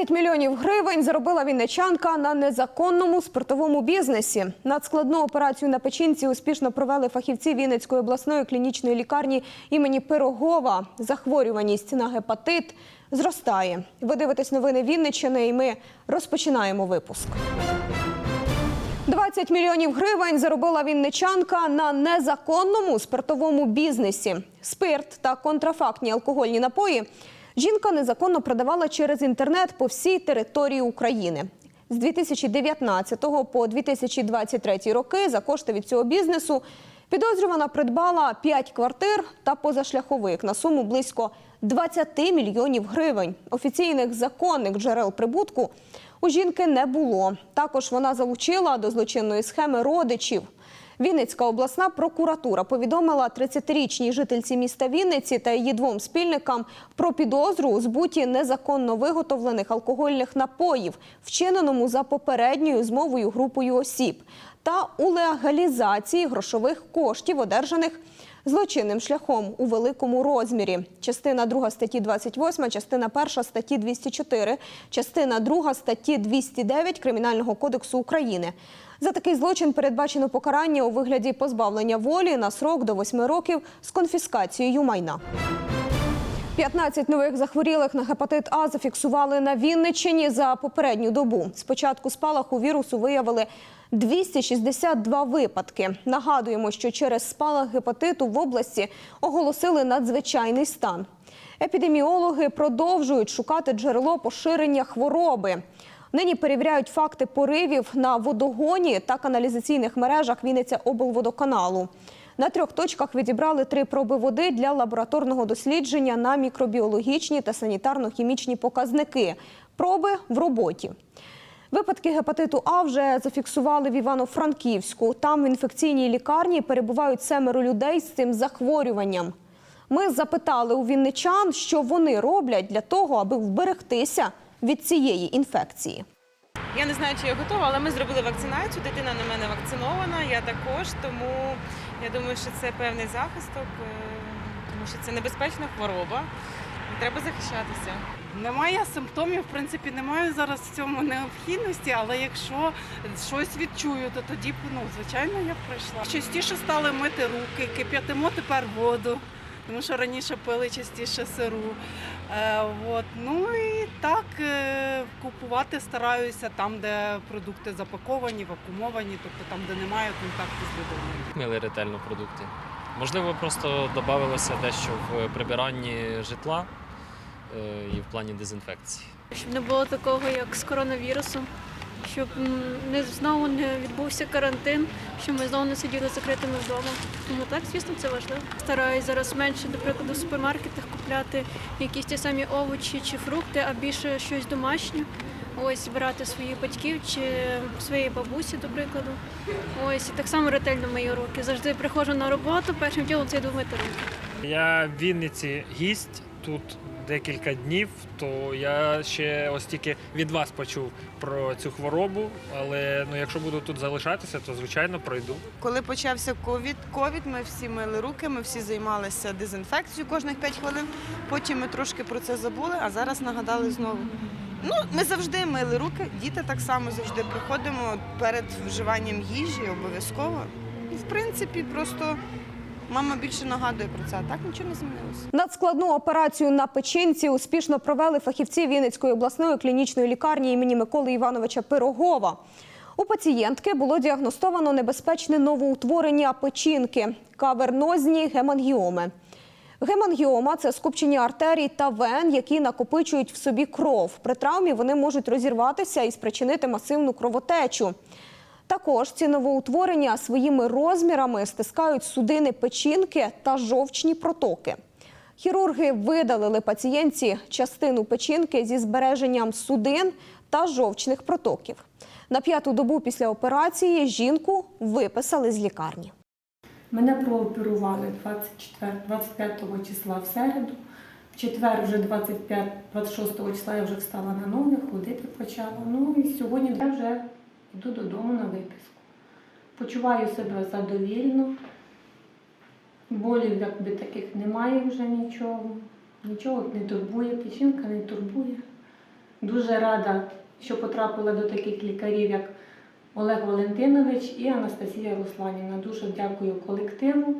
«20 мільйонів гривень заробила вінничанка на незаконному спиртовому бізнесі. Надскладну операцію на печінці успішно провели фахівці Вінницької обласної клінічної лікарні імені Пирогова. Захворюваність на гепатит зростає. Ви дивитесь новини Вінниччини, і ми розпочинаємо випуск. 20 мільйонів гривень заробила вінничанка на незаконному спиртовому бізнесі. Спирт та контрафактні алкогольні напої жінка незаконно продавала через інтернет по всій території України. З 2019 по 2023 роки за кошти від цього бізнесу підозрювана придбала 5 квартир та позашляховик на суму близько 20 мільйонів гривень. Офіційних законних джерел прибутку у жінки не було. Також вона залучила до злочинної схеми родичів. Вінницька обласна прокуратура повідомила 30-річній жительці міста Вінниці та її двом спільникам про підозру у збуті незаконно виготовлених алкогольних напоїв, вчиненому за попередньою змовою групою осіб, та у легалізації грошових коштів, одержаних злочинним шляхом у великому розмірі. Частина 2 статті 28, частина 1 статті 204, частина 2 статті 209 Кримінального кодексу України. За такий злочин передбачено покарання у вигляді позбавлення волі на срок до 8 років з конфіскацією майна. 15 нових захворілих на гепатит А зафіксували на Вінниччині за попередню добу. Спочатку спалаху вірусу виявили 262 випадки. Нагадуємо, що через спалах гепатиту в області оголосили надзвичайний стан. Епідеміологи продовжують шукати джерело поширення хвороби. Нині перевіряють факти поривів на водогоні та каналізаційних мережах Вінниця облводоканалу. На трьох точках відібрали три проби води для лабораторного дослідження на мікробіологічні та санітарно-хімічні показники. Проби в роботі. Випадки гепатиту А вже зафіксували в Івано-Франківську. Там в інфекційній лікарні перебувають семеро людей з цим захворюванням. Ми запитали у вінничан, що вони роблять для того, аби вберегтися від цієї інфекції. Я не знаю, чи я готова, але ми зробили вакцинацію. Дитина на мене вакцинована, я також, тому я думаю, що це певний захисток, е, тому що це небезпечна хвороба. і Треба захищатися. Немає симптомів, в принципі, немає зараз в цьому необхідності, але якщо щось відчую, то тоді ну, звичайно я прийшла. Частіше стали мити руки, кип'ятимо тепер воду, тому що раніше пили частіше сиру. Е, от. Ну і так е, купувати стараюся там, де продукти запаковані, вакуумовані, тобто там, де немає контакту з людиною. мили ретельно продукти. Можливо, просто додавалося дещо в прибиранні житла е, і в плані дезінфекції. щоб не було такого, як з коронавірусом, щоб не знову не відбувся карантин, щоб ми знову не сиділи закритими вдома. Тому так, звісно, це важливо. Стараюсь зараз менше, наприклад, у супермаркетах купляти якісь ті самі овочі чи фрукти, а більше щось домашнє. Ось брати своїх батьків чи своєї бабусі, до прикладу. Ось і так само ретельно мию руки. Завжди приходжу на роботу, першим ділом це йду мити руки. Я в Вінниці гість тут декілька днів, то я ще ось тільки від вас почув про цю хворобу. Але ну, якщо буду тут залишатися, то звичайно пройду. Коли почався ковід, ковід, ми всі мили руки, ми всі займалися дезінфекцією кожних 5 хвилин. Потім ми трошки про це забули, а зараз нагадали знову. Ну, ми завжди мили руки, діти так само завжди приходимо перед вживанням їжі, обов'язково. І в принципі, просто мама більше нагадує про це, так нічого не змінилося. Надскладну операцію на печінці успішно провели фахівці Вінницької обласної клінічної лікарні імені Миколи Івановича Пирогова. У пацієнтки було діагностовано небезпечне новоутворення печінки кавернозні гемангіоми. Гемангіома це скупчення артерій та вен, які накопичують в собі кров. При травмі вони можуть розірватися і спричинити масивну кровотечу. Також ці новоутворення своїми розмірами стискають судини печінки та жовчні протоки. Хірурги видалили пацієнтці частину печінки зі збереженням судин та жовчних протоків. На п'яту добу після операції жінку виписали з лікарні. Мене прооперували 24, 25 числа в середу. В четвер, вже 25, 26 числа я вже встала на ноги, ходити почала. Ну і сьогодні я вже йду додому на виписку. Почуваю себе задовільно. Болів якби таких немає вже нічого. Нічого не турбує, печінка не турбує. Дуже рада, що потрапила до таких лікарів, як Олег Валентинович і Анастасія Русланівна. Дуже дякую колективу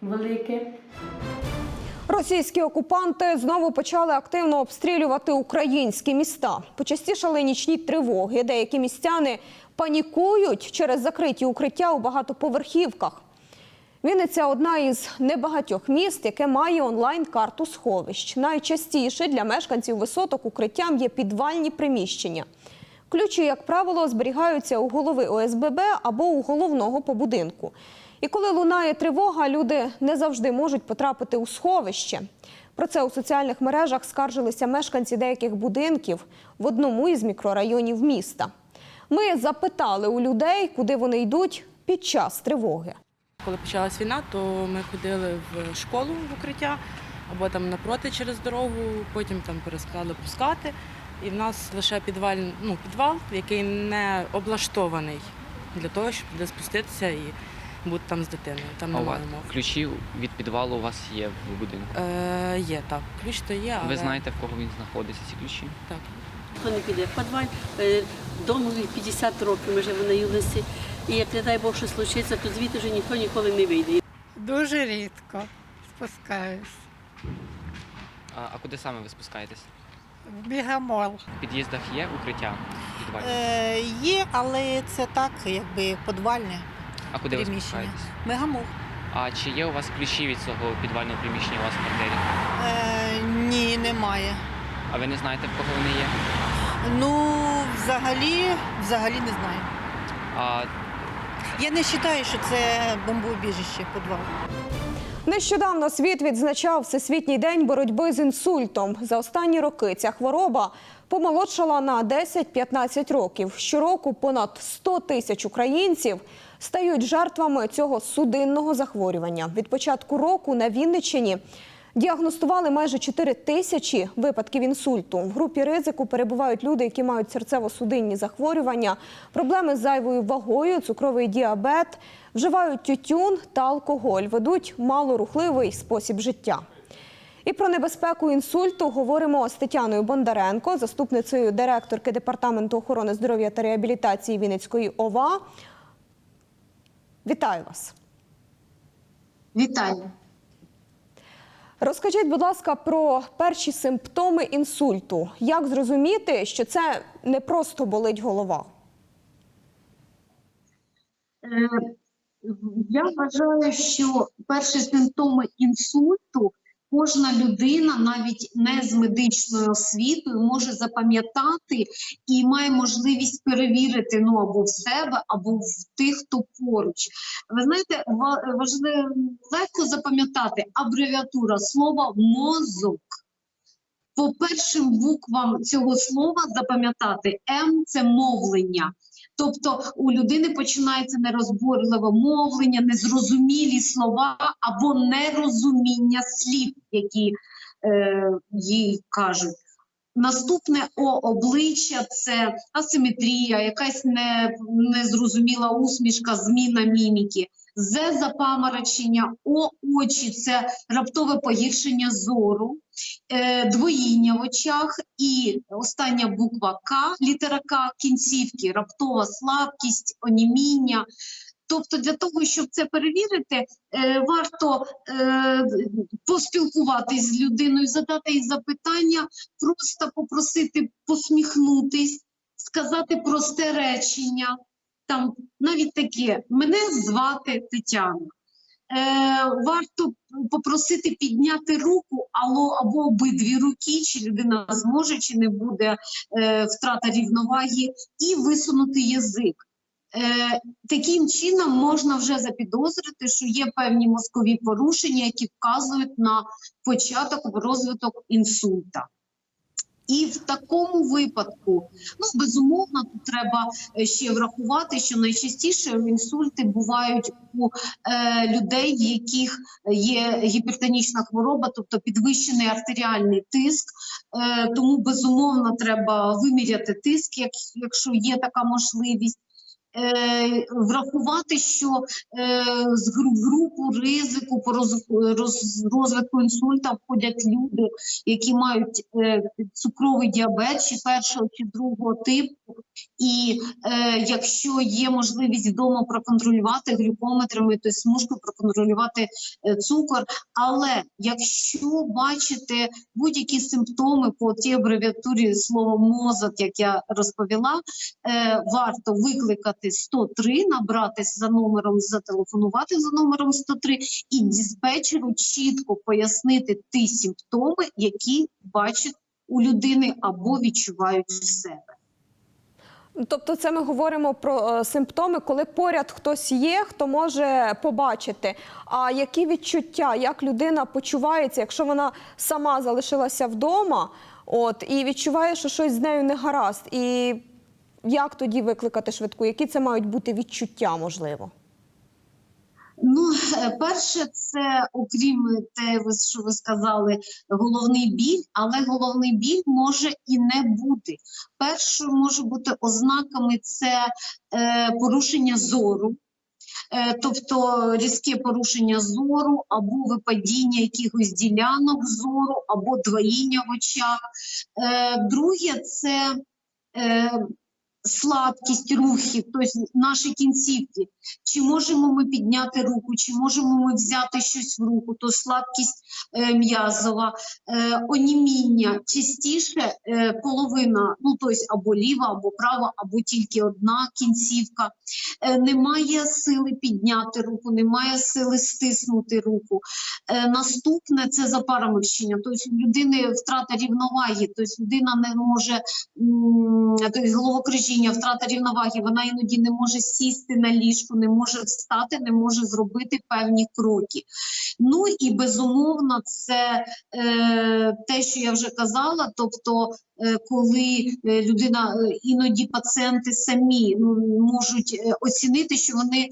велике. Російські окупанти знову почали активно обстрілювати українські міста. Почастішали нічні тривоги. Деякі містяни панікують через закриті укриття у багатоповерхівках. Вінниця одна із небагатьох міст, яке має онлайн-карту сховищ. Найчастіше для мешканців висоток укриттям є підвальні приміщення. Ключі, як правило, зберігаються у голови ОСББ або у головного по будинку. І коли лунає тривога, люди не завжди можуть потрапити у сховище. Про це у соціальних мережах скаржилися мешканці деяких будинків в одному із мікрорайонів міста. Ми запитали у людей, куди вони йдуть під час тривоги. Коли почалась війна, то ми ходили в школу в укриття або там напроти через дорогу, потім там перестали пускати. І в нас лише підвал, ну, підвал, який не облаштований для того, щоб туди спуститися і бути там з дитиною. Там А у вас немає умов. ключі від підвалу у вас є в будинку. Е, є, так. Ключ то є, але Ви знаєте, в кого він знаходиться, ці ключі? так. Хто не піде в підвал, е, дому 50 років ми живемо на юності. І як не дай Бог щось случиться, то звідти вже ніхто ніколи не вийде. Дуже рідко спускаюсь. А, а куди саме ви спускаєтесь? В бігамол. В під'їздах є укриття підвальне? Е, є, але це так, якби подвальне А куди ви приміщення. спускаєтесь? Мегамол. А чи є у вас ключі від цього підвального приміщення у вас в квартирі? Е, ні, немає. А ви не знаєте, в кого вони є? Ну, взагалі, взагалі не знаю. А Я не вважаю, що це бомбоубіжище підвал. Нещодавно світ відзначав Всесвітній день боротьби з інсультом. За останні роки ця хвороба помолодшала на 10-15 років. Щороку понад 100 тисяч українців стають жертвами цього судинного захворювання. Від початку року на Вінниччині діагностували майже 4 тисячі випадків інсульту. В групі ризику перебувають люди, які мають серцево-судинні захворювання, проблеми з зайвою вагою, цукровий діабет, вживають тютюн та алкоголь, ведуть малорухливий спосіб життя. І про небезпеку інсульту говоримо з Тетяною Бондаренко, заступницею директорки департаменту охорони здоров'я та реабілітації Вінницької ОВА. Вітаю вас. Вітаю. Розкажіть, будь ласка, про перші симптоми інсульту. Як зрозуміти, що це не просто болить голова? Е, Я вважаю, що перші симптоми інсульту кожна людина, навіть не з медичною освітою, може запам'ятати і має можливість перевірити ну або в себе, або в тих, хто поруч. Ви знаєте, ва- важливо легко запам'ятати абревіатура слова мозок. По першим буквам цього слова запам'ятати М це мовлення. Тобто у людини починається нерозборливе мовлення, незрозумілі слова або нерозуміння слів, які е, їй кажуть. Наступне О обличчя це асиметрія, якась не, незрозуміла усмішка, зміна міміки. З запаморочення, О очі це раптове погіршення зору, е, двоїння в очах і остання буква К, літера К кінцівки, раптова слабкість, оніміння. Тобто для того, щоб це перевірити, е, варто е, поспілкуватись з людиною, задати їй запитання, просто попросити посміхнутись, сказати просте речення. Там навіть таке мене звати Тетяна. Е, варто попросити підняти руку або, або обидві руки, чи людина зможе, чи не буде е, втрата рівноваги, і висунути язик. Е, таким чином можна вже запідозрити, що є певні мозкові порушення, які вказують на початок розвиток інсульта. І в такому випадку, ну безумовно, тут треба е, ще врахувати, що найчастіше інсульти бувають у е, людей, в яких є гіпертонічна хвороба, тобто підвищений артеріальний тиск. Е, тому безумовно треба виміряти тиск, як, якщо є така можливість. Е, врахувати, що е, з групу ризику по роз, роз, розвитку інсульта входять люди, які мають е, цукровий діабет чи першого чи другого типу. І якщо є можливість вдома проконтролювати глюкометрами, то зможете проконтролювати цукор. Але якщо бачите будь-які симптоми по тій абревіатурі слово мозок, як я розповіла, варто викликати 103, набратись за номером, зателефонувати за номером 103 і диспетчеру чітко пояснити ті симптоми, які бачать у людини або відчувають в себе. Тобто, це ми говоримо про е, симптоми, коли поряд хтось є, хто може побачити. А які відчуття, як людина почувається, якщо вона сама залишилася вдома, от і відчуває, що щось з нею не гаразд, і як тоді викликати швидку? Які це мають бути відчуття, можливо? Ну, е, перше, це окрім те, що ви сказали, головний біль, але головний біль може і не бути. Перше може бути ознаками це е, порушення зору. Е, Тобто різке порушення зору або випадіння якихось ділянок зору, або двоїння в очах. Е, Друге це слабкість рухів, тобто наші кінцівки. Чи можемо ми підняти руку, чи можемо ми взяти щось в руку, то слабкість е, м'язова, е, оніміння. Частіше е, половина, ну тобто або ліва, або права, або тільки одна кінцівка. Е, немає сили підняти руку, немає сили стиснути руку. Е, наступне це запаромовщення, тобто людини втрата рівноваги, тобто людина не може тобто головокружіння, втрата рівноваги, вона іноді не може сісти на ліжку, не може встати, не може зробити певні кроки. Ну і безумовно, це е, те, що я вже казала, тобто, е, коли е, людина, е, іноді пацієнти самі ну, можуть оцінити, що вони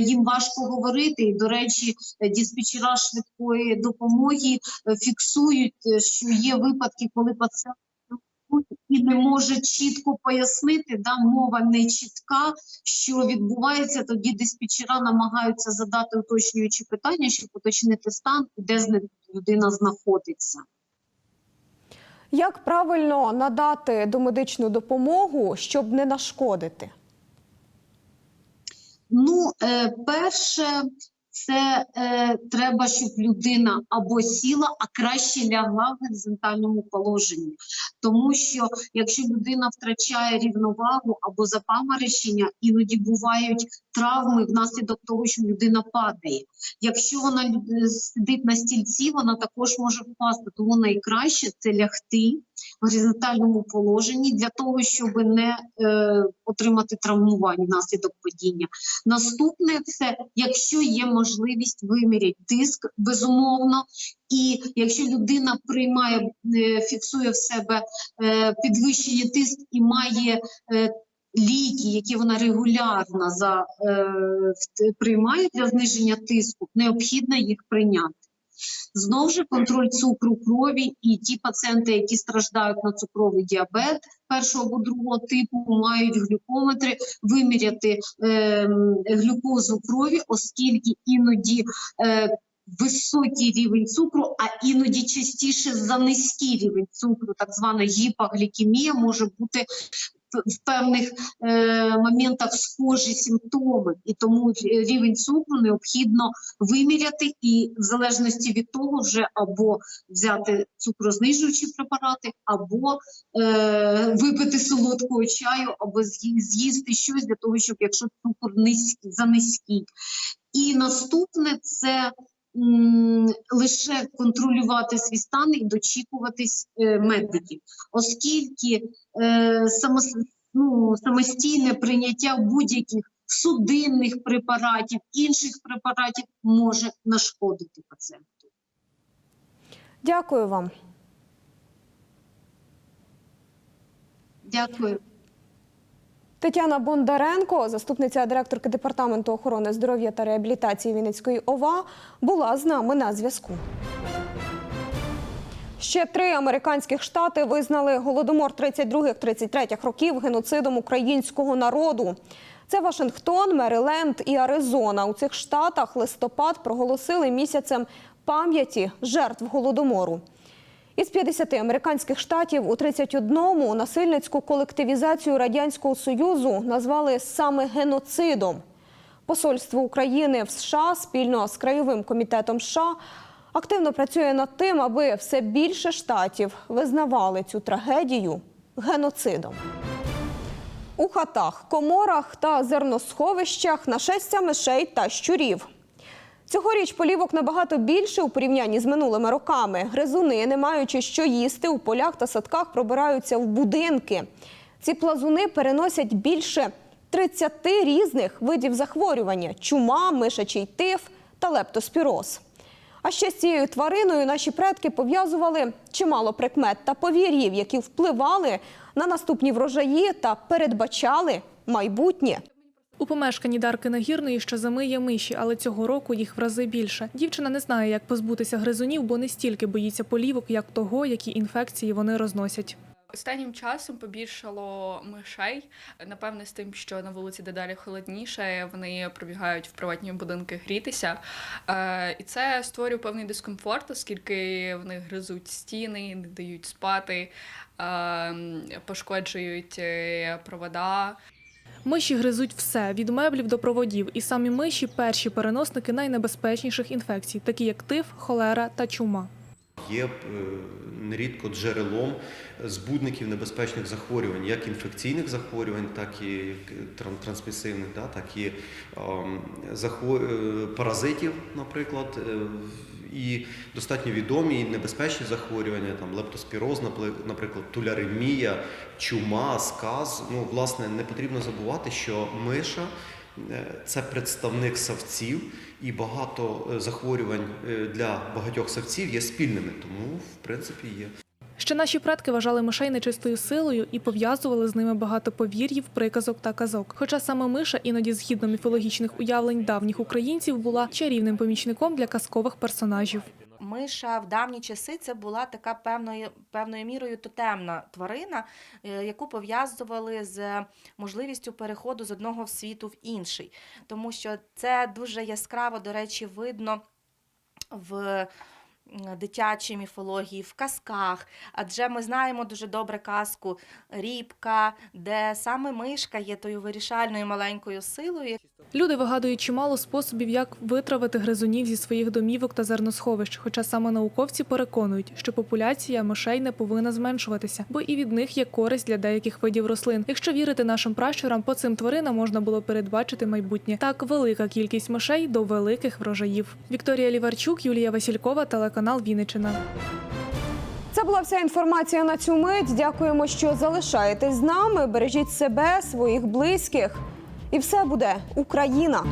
їм важко говорити. І, до речі, диспетчера швидкої допомоги фіксують, що є випадки, коли пацієнт і не може чітко пояснити, да, мова не чітка, що відбувається, тоді диспетчера намагаються задати уточнюючі питання, щоб уточнити стан, і де людина знаходиться. Як правильно надати домедичну допомогу, щоб не нашкодити? Ну, е, перше, це е, треба, щоб людина або сіла, а краще лягла в горизонтальному положенні. Тому що якщо людина втрачає рівновагу або запаморочення, іноді бувають травми внаслідок того, що людина падає. Якщо вона е, сидить на стільці, вона також може впасти. Тому найкраще це лягти в горизонтальному положенні для того, щоб не е, отримати травмування внаслідок падіння. Наступне це якщо є можливість виміряти тиск, безумовно. І якщо людина приймає, е, фіксує в себе е, підвищення тиск і має е, ліки, які вона регулярно за, приймає для зниження тиску, необхідно їх прийняти. Знову ж контроль цукру крові і ті пацієнти, які страждають на цукровий діабет першого або другого типу, мають глюкометри виміряти е, глюкозу крові, оскільки іноді е, високий рівень цукру, а іноді частіше за низький рівень цукру, так звана гіпоглікемія, може бути в- певних е, моментах схожі симптоми, і тому рівень цукру необхідно виміряти, і в залежності від того, вже або взяти цукрознижуючі препарати, або е, випити солодкого чаю, або з'їсти щось для того, щоб якщо цукор низький, за низький. І наступне це лише контролювати свій стан і дочікуватись е, медиків, оскільки е, ну, самостійне прийняття будь-яких судинних препаратів, інших препаратів може нашкодити пацієнту. Дякую вам. Дякую. Тетяна Бондаренко, заступниця директорки департаменту охорони здоров'я та реабілітації Вінницької ОВА, була з нами на зв'язку. Ще три американських штати визнали голодомор 32-33 років геноцидом українського народу. Це Вашингтон, Мериленд і Аризона. У цих штатах листопад проголосили місяцем пам'яті жертв голодомору. Із 50 американських штатів у 31-му насильницьку колективізацію радянського союзу назвали саме геноцидом. Посольство України в США спільно з краєвим комітетом США активно працює над тим, аби все більше штатів визнавали цю трагедію геноцидом. У хатах, коморах та зерносховищах нашестя мишей та щурів. Цьогоріч полівок набагато більше у порівнянні з минулими роками. Гризуни, не маючи що їсти, у полях та садках пробираються в будинки. Ці плазуни переносять більше 30 різних видів захворювання: чума, мишачий тиф та лептоспіроз. А ще з цією твариною наші предки пов'язували чимало прикмет та повір'їв, які впливали на наступні врожаї та передбачали майбутнє. У помешканні Дарки Нагірної щозими є миші, але цього року їх в рази більше. Дівчина не знає, як позбутися гризунів, бо не стільки боїться полівок, як того, які інфекції вони розносять. Останнім часом побільшало мишей. Напевне, з тим, що на вулиці дедалі холодніше, вони пробігають в приватні будинки грітися. Е, і це створює певний дискомфорт, оскільки вони гризуть стіни, не дають спати, е, пошкоджують е, провода. Миші гризуть все від меблів до проводів, і самі миші перші переносники найнебезпечніших інфекцій, такі як тиф, холера та чума. Є е, нерідко джерелом збудників небезпечних захворювань, як інфекційних захворювань, так і тран- трансмісивних, так і ем, е, паразитів, наприклад. І достатньо відомі і небезпечні захворювання, там лептоспіроз, наприклад, туляремія, чума, сказ. Ну, власне, не потрібно забувати, що миша Е, Це представник савців, і багато е, захворювань е, для багатьох савців є спільними, тому в принципі є. Ще наші предки вважали мишей нечистою силою і пов'язували з ними багато повір'їв, приказок та казок. Хоча саме миша, іноді згідно міфологічних уявлень давніх українців, була чарівним помічником для казкових персонажів. Миша в давні часи це була така певною певною мірою тотемна тварина, е, яку пов'язували з можливістю переходу з одного світу в інший. Тому що це дуже яскраво, до речі, видно в дитячій міфології, в казках. Адже ми знаємо дуже добре казку Рібка, де саме мишка є тою вирішальною маленькою силою, Люди вигадують чимало способів, як витравити гризунів зі своїх домівок та зерносховищ. Хоча саме науковці переконують, що популяція мишей не повинна зменшуватися, бо і від них є користь для деяких видів рослин. Якщо вірити нашим пращурам, по цим тваринам можна було передбачити майбутнє. Так, велика кількість мишей до великих врожаїв. Вікторія Ліварчук, Юлія Василькова, телеканал Вінничина. Це була вся інформація на цю мить. Дякуємо, що залишаєтесь з нами. Бережіть себе, своїх близьких. І все буде Україна.